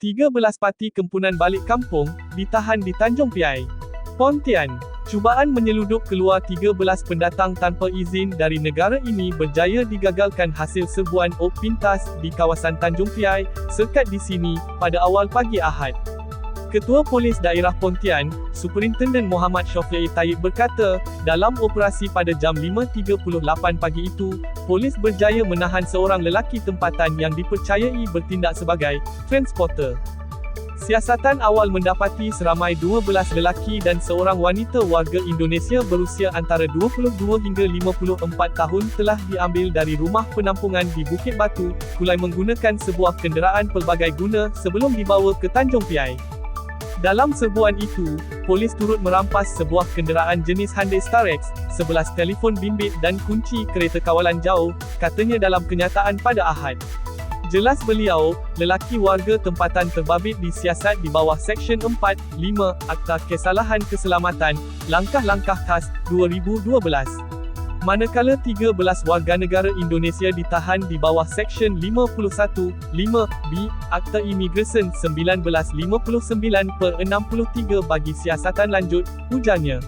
13 parti kempunan balik kampung, ditahan di Tanjung Piai. Pontian, cubaan menyeludup keluar 13 pendatang tanpa izin dari negara ini berjaya digagalkan hasil serbuan op pintas di kawasan Tanjung Piai, sekat di sini, pada awal pagi Ahad. Ketua Polis Daerah Pontian, Superintenden Muhammad Syafi'i Tayyib berkata, dalam operasi pada jam 5.38 pagi itu, polis berjaya menahan seorang lelaki tempatan yang dipercayai bertindak sebagai transporter. Siasatan awal mendapati seramai 12 lelaki dan seorang wanita warga Indonesia berusia antara 22 hingga 54 tahun telah diambil dari rumah penampungan di Bukit Batu, Kulai menggunakan sebuah kenderaan pelbagai guna sebelum dibawa ke Tanjung Piai. Dalam serbuan itu, polis turut merampas sebuah kenderaan jenis Hyundai Starex, 11 telefon bimbit dan kunci kereta kawalan jauh, katanya dalam kenyataan pada Ahad. Jelas beliau, lelaki warga tempatan terbabit disiasat di bawah Seksyen 4, 5, Akta Kesalahan Keselamatan, Langkah-Langkah Khas, 2012. Manakala 13 warga negara Indonesia ditahan di bawah Seksyen 51, 5B, Akta Imigresen 1959 per 63 bagi siasatan lanjut, ujarnya.